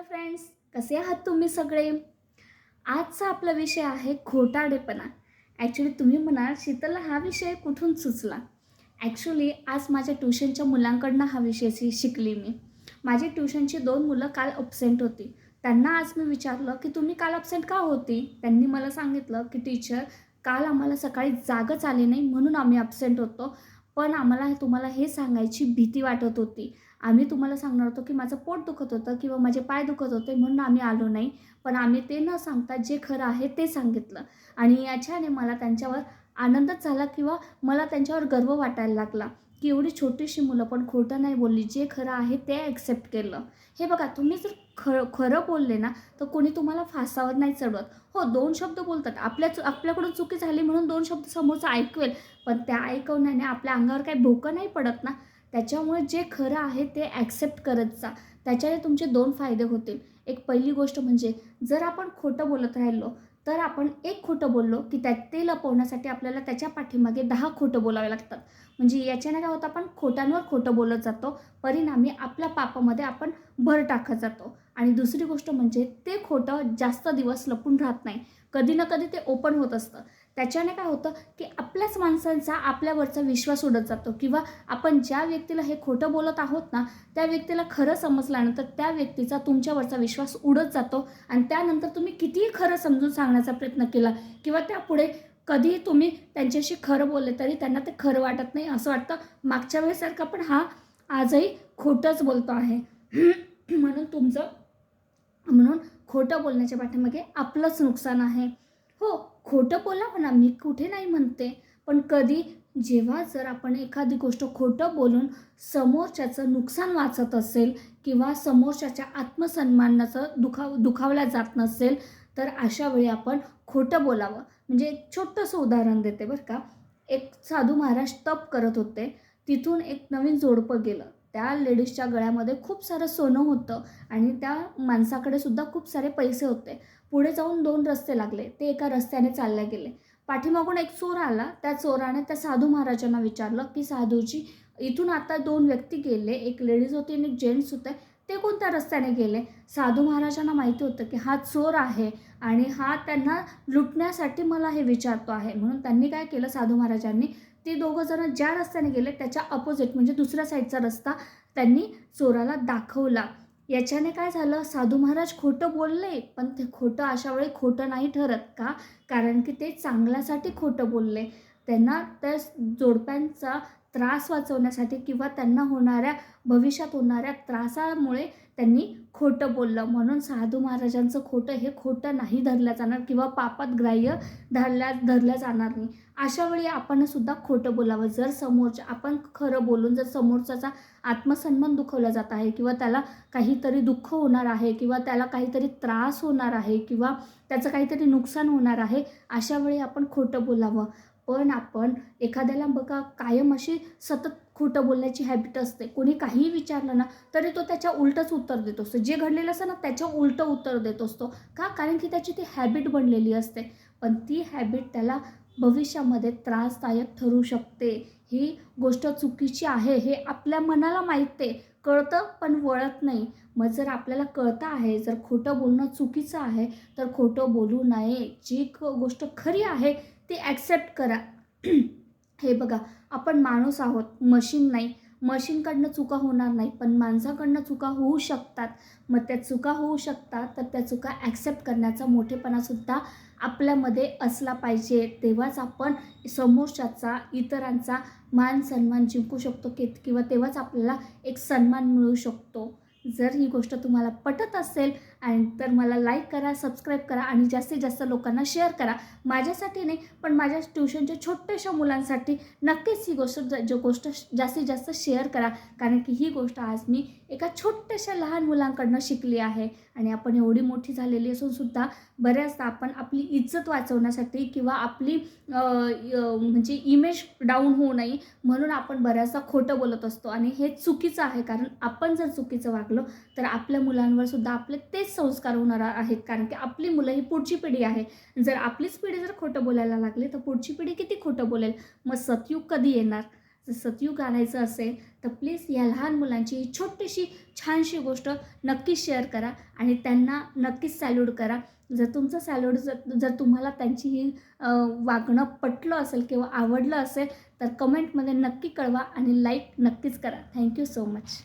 Hello friends कसे आहात तुम्ही सगळे? आजचा आपला विषय आहे खोटाडेपणा ॲक्च्युली तुम्ही म्हणाल शीतलला हा विषय कुठून सुचला? ॲक्च्युली आज माझ्या ट्युशनच्या मुलांकडनं हा विषय शिकली मी. माझी ट्युशनची दोन मुलं काल अपसेंट होती. त्यांना आज मी विचारलं की तुम्ही काल अपसेंट का होती? त्यांनी मला सांगितलं की टीचर काल आम्हाला सकाळी जागच आली नाही म्हणून आम्ही अपसेंट होतो. पण आम्हाला तुम्हाला हे सांगायची भीती वाटत होती. आम्ही तुम्हाला सांगणार होतो की माझं पोट दुखत होतं किंवा माझे पाय दुखत होते म्हणून आम्ही आलो नाही. पण आम्ही ते न सांगता जे खरं आहे ते सांगितलं. आणि याच्याने मला त्यांच्यावर आनंदच झाला किंवा मला त्यांच्यावर गर्व वाटायला लागला. की एवढी छोटीशी मुलं पण खोटं नाही बोलली जे खरं आहे ते ॲक्सेप्ट केलं. हे बघा तुम्ही जर ख खरं बोलले ना तर कोणी तुम्हाला फासावर नाही चढवत. हो दोन शब्द बोलतात. आपल्या चु- आपल्याकडून चुकी झाली म्हणून दोन शब्द समोरचं ऐकवेल. पण त्या ऐकवण्याने आपल्या अंगावर काही भोकं नाही पडत ना? त्याच्यामुळे जे खरं आहे ते ॲक्सेप्ट करत जा. त्याच्याने तुमचे दोन फायदे होतील. एक पहिली गोष्ट म्हणजे जर आपण खोटं बोलत राहिलो तर आपण एक खोटं बोललो की त्या ते लपवण्यासाठी आपल्याला त्याच्या पाठीमागे दहा खोटं बोलावे लागतात. म्हणजे याच्याने काय होतं आपण खोट्यांवर खोटं बोलत जातो. परिणामी आपल्या पापामध्ये आपण भर टाकत जातो. आणि दुसरी गोष्ट म्हणजे ते खोटं जास्त दिवस लपून राहत नाही. कधी ना कधी ते ओपन होत असतं. त्याच्याने काय होतं की आपल्याच माणसांचा आपल्यावरचा विश्वास उडत जातो. किंवा आपण ज्या व्यक्तीला हे खोटं बोलत आहोत ना त्या व्यक्तीला खरं समजल्यानंतर त्या व्यक्तीचा तुमच्यावरचा विश्वास उडत जातो. आणि त्यानंतर तुम्ही कितीही खरं समजून सांगण्याचा प्रयत्न केला किंवा त्यापुढे कधीही तुम्ही त्यांच्याशी खरं बोलले तरी त्यांना ते खरं वाटत नाही. असं वाटतं मागच्या वेळेसारखा पण हा आजही खोटंच बोलतो आहे. म्हणून तुमचं म्हणून खोटं बोलण्याच्या पाठीमागे आपलंच नुकसान आहे. हो खोटं बोला म्हणा मी कुठे नाही म्हणते. पण कधी जेव्हा जर आपण एखादी गोष्ट खोटं बोलून समोरच्याचं नुकसान वाचत असेल किंवा समोरच्याच्या आत्मसन्मानाचं दुखाव दुखावला जात नसेल तर अशा वेळी आपण खोटं बोलावं. म्हणजे एक छोटंसं उदाहरण देते बरं का. एक साधू महाराज तप करत होते. तिथून एक नवीन जोडपं गेलं. त्या लेडीजच्या गळ्यामध्ये खूप सारं सोनं होतं आणि त्या माणसाकडे सुद्धा खूप सारे पैसे होते. पुढे जाऊन दोन रस्ते लागले. ते एका रस्त्याने चालले गेले. पाठीमागून एक चोर आला. त्या चोराने त्या साधू महाराजांना विचारलं की साधूजी इथून आता दोन व्यक्ती गेले. एक लेडीज होती आणि एक जेंट्स होते. ते कोणत्या रस्त्याने गेले? साधू महाराजांना माहिती होतं की हा चोर आहे आणि हा त्यांना लुटण्यासाठी मला हे विचारतो आहे. म्हणून त्यांनी काय केलं? साधू महाराजांनी ते दोघं जण ज्या रस्त्याने गेले त्याच्या अपोजिट म्हणजे दुसऱ्या साईडचा रस्ता त्यांनी चोराला दाखवला. याच्याने काय झालं? साधू महाराज खोटं बोलले पण ते खोटं अशा वेळी खोटं नाही ठरत का? कारण की ते चांगल्यासाठी खोटं बोलले. त्यांना त्या जोडप्यांचा त्रास वाचवण्यासाठी किंवा त्यांना होणाऱ्या भविष्यात होणाऱ्या त्रासामुळे त्यांनी खोटं बोललं. म्हणून साधू महाराजांचं खोटं हे खोटं नाही धरलं जाणार किंवा पापात ग्राह्य धरल्या धरलं जाणार नाही. अशा वेळी आपण सुद्धा खोटं बोलावं. जर समोरच्या आपण खरं बोलून जर समोरच्याचा आत्मसन्मान दुखवला जात आहे किंवा त्याला काहीतरी दुःख होणार आहे किंवा त्याला काहीतरी त्रास होणार आहे किंवा त्याचं काहीतरी नुकसान होणार आहे अशा वेळी आपण खोटं बोलावं. पण आपण एखाद्याला बघा कायम अशी सतत खोटं बोलण्याची हॅबिट असते. कोणी काहीही विचारलं ना तरी तो त्याच्या उलटंच उत्तर देत असतो. जे घडलेलं असतं ना त्याच्या उलटं उत्तर देत असतो. का? कारण की त्याची ती हॅबिट बनलेली असते. पण ती हॅबिट त्याला भविष्यामध्ये त्रासदायक ठरू शकते. ही गोष्ट चुकीची आहे हे आपल्या मनाला माहीत आहे. कळतं पण वळत नाही. मग जर आपल्याला कळतं आहे जर खोटं बोलणं चुकीचं आहे तर खोटं बोलू नये. जी गोष्ट खरी आहे ती ॲक्सेप्ट करा. हे बघा आपण माणूस आहोत मशीन नाही. मशीनकडनं चुका होणार नाही पण माणसाकडनं चुका होऊ शकतात. मग त्या चुका होऊ शकतात तर त्या चुका ॲक्सेप्ट करण्याचा मोठेपणासुद्धा आपल्यामध्ये असला पाहिजे. तेव्हाच आपण समोरच्याचा इतरांचा मान सन्मान जिंकू शकतो की किंवा तेव्हाच आपल्याला एक सन्मान मिळू शकतो. जर ही गोष्ट तुम्हाला पटत असेल आणि तर मला लाईक करा सबस्क्राईब करा आणि जास्तीत जास्त लोकांना शेअर करा. माझ्यासाठी नाही पण माझ्या ट्युशनच्या छोट्याशा मुलांसाठी नक्कीच ही गोष्ट ज- जो गोष्ट जास्तीत जास्त शेअर करा. कारण की ही गोष्ट आज मी एका छोट्याशा लहान मुलांकडनं शिकली आहे. आणि आपण एवढी मोठी झालेली असून सुद्धा बऱ्याचदा आपण आपली इज्जत वाचवण्यासाठी किंवा आपली म्हणजे इमेज डाऊन होऊ नये म्हणून आपण बऱ्याचदा खोटं बोलत असतो. आणि हे चुकीचं आहे. कारण आपण जर चुकीचं वागलो तर आपल्या मुलांवर सुद्धा आपले तेच संस्कार होणार आहेत. कारण की आपली मुलं ही पुढची पिढी आहे. जर आपलीच पिढी जर खोटं बोलायला लागली तर पुढची पिढी किती खोटं बोलेल? मग सतयुग कधी येणार? जर सतयुग आणायचं असेल तर प्लीज या लहान मुलांची ही छोटीशी छानशी गोष्ट नक्कीच शेअर करा आणि त्यांना नक्कीच सॅल्यूट करा. जर तुमचं सॅल्यूट जर जर तुम्हाला त्यांची ही वागणं पटलं असेल किंवा आवडलं असेल तर कमेंटमध्ये नक्की कळवा आणि लाईक नक्कीच करा. Thank you so much